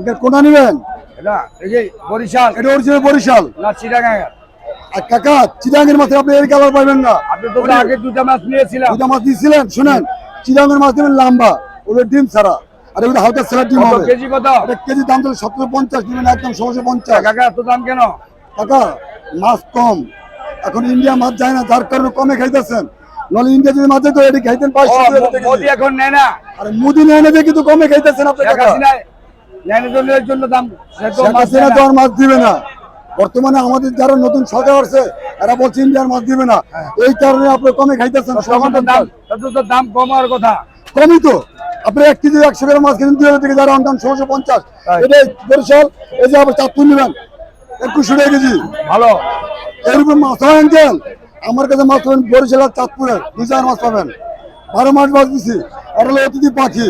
Uncle কোনটা নেবেন? এটা এই যে বরিশাল। এটা অরিজিনাল বরিশাল। না চিটাগাঙ্গা। আর কাকা চিরাঙ্গের মাথায় আপনি এর কালার পাবেন না। আপনি তো আগে দুটা মাছ নিয়েছিলাম। দুটা মাছ দিয়েছিলেন? শুনেন চিরাঙ্গের মাছ দেবেন লম্বা ওগুলো ডিম ছাড়া। আর ওগুলো হালকা ছাড়া ডিম হবে। কেজি কত? এটা কেজি দাম তো সতেরো পঞ্চাশ দিবেন একদম ষোলোশো পঞ্চাশ। কাকা এত দাম কেন? কাকা মাছ কম। এখন ইন্ডিয়া মাছ যায় না যার কারণে কমে খাইতেছেন। নলে ইন্ডিয়া যদি মাছ যেত এটি খাইতেন মোদি এখন নেয় না। আর মুদি নেয় না কিন্তু কমে খাইতেছেন আপনি শেখ কাকা। হাসিনা জন্য দাম মাছ হাসিনা তো আর মাছ দিবে না। বর্তমানে আমাদের যারা নতুন সরকার আছে এরা বলছে ইন্ডিয়ার মাছ দিবে না। এই কারণে আপনি কমে খাইতেছেন দাম কমার কথা। কমই তো। আপনি এক কেজি একশো গ্রাম মাছ কিনেন দুই হাজার থেকে যারা অন্যান্য ষোলোশো পঞ্চাশ. এটা বরিশাল এই যে আবার চাঁদপুর নেবেন একুশশো টাকা কেজি। ভালো। এরকম মাছ হয় আঙ্কেল। আমার কাছে মাছ পাবেন বরিশাল আর চাঁদপুরের দুই চার মাছ পাবেন। বারো মাস মাছ দিছি হলো অতিথি পাখি।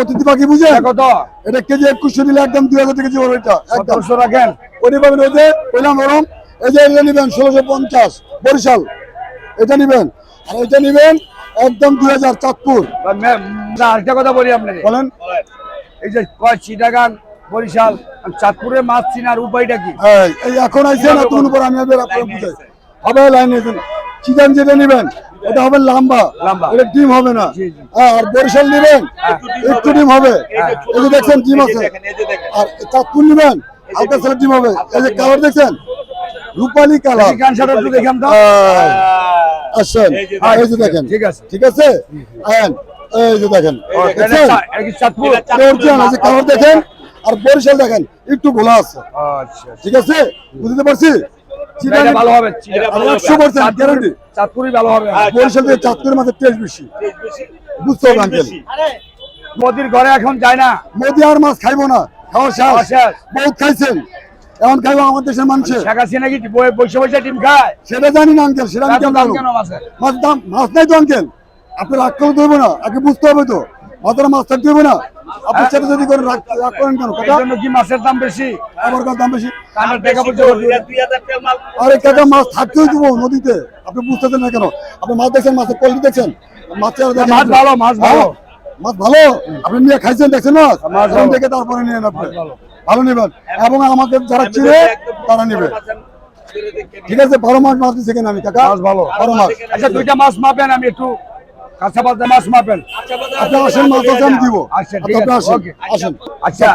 অতিথি পাখি বুঝেন এটা কত? এটা কেজি একুশশো নিলে একদম দুই হাজার কেজি পড়বে এটা একদম। রাখেন। ওটি পাবেন ওই যে ওইলাম নরম এই যে এটা নেবেন ষোলোশো পঞ্চাশ বরিশাল। এটা নেবেন। আর এটা নেবেন একদম দুই হাজার চাঁদপুর। আরেকটা কথা বলি আপনাকে। বলেন। এই যে কয় চিটাগাং বরিশাল আর চাঁদপুরের মাছ চিনার উপায়টা কি? এই এখন আইসেন এতক্ষণ পর আমি আপনার বুঝাই হবে লাইন চিকেন যেটা নেবেন ওটা হবে লম্বা। এটা ডিম হবে না। হ্যাঁ, আর বরিশাল নেবেন একটু ডিম হবে এই যে দেখছেন ডিম আছে আর চাঁদপুর নেবেন হালকা ছেলে ডিম হবে এই যে কালার দেখছেন রূপালি কালার আসেন হ্যাঁ, এই যে দেখেন ঠিক আছে ঠিক আছে আয়েন এই যে দেখেন এটা এটা কালার দেখেন আর বরিশাল দেখেন একটু ঘোলা আছে আচ্ছা ঠিক আছে বুঝতে পারছি এটা ভালো হবে একশো পার্সেন্ট গ্যারান্টি চাঁদপুরই ভালো হবে। বরিশাল থেকে চাঁদপুরের মাঝে টেস্ট বেশি। বুঝতে হবে আঙ্কেল মোদির ঘরে এখন যায় না। মোদি আর মাছ খাইবো না। খাওয়া শেষ। বহুত খাইছেন। এখন খাইবো আমার দেশের মানুষের। শেখ হাসিনা কি বই- বসে বসে ডিম খায়? সেটা জানি না আঙ্কেল। সেটা আমি? কেন মাছের মাছ দাম মাছ নাই তো আঙ্কেল। আপনার রাগ করে দেবো না। আগে বুঝতে হবে তো। মাথার মাছ থাকতে হবে না। যদি করে রাগ রাগ করেন কেন? জন্য কি মাছের দাম বেশি? আমার দাম বেশি? কানের আরে কাকা মাছ থাকতেই দেবো নদীতে। আপনি বুঝতেছেন না কেন? আপনি মাছ দেখছেন মাছের কোয়ালিটি দেখছেন? মাছের মাছ ভালো, মাছ ভালো। হ্যাঁ, মাছ ভালো? আপনি নিয়ে খাইছেন দেখছেন মাছ ভালো। দেখে তারপরে নিয়ে আপনি। ভালো। ভালো নেবেন। এবং আমাকে যারা চিনে তারা নেবে। ঠিক আছে বারো মাস মাছ দিচ্ছে কেন আমি কাকা? মাছ ভালো। বারো মাস। আচ্ছা দুইটা মাছ মাপেন আমি একটু কাঁচা পাতা মাছ মাপেন। আপনি আসেন মাছ দাম দিব। আচ্ছা, ঠিক আছে, আসেন। আচ্ছা।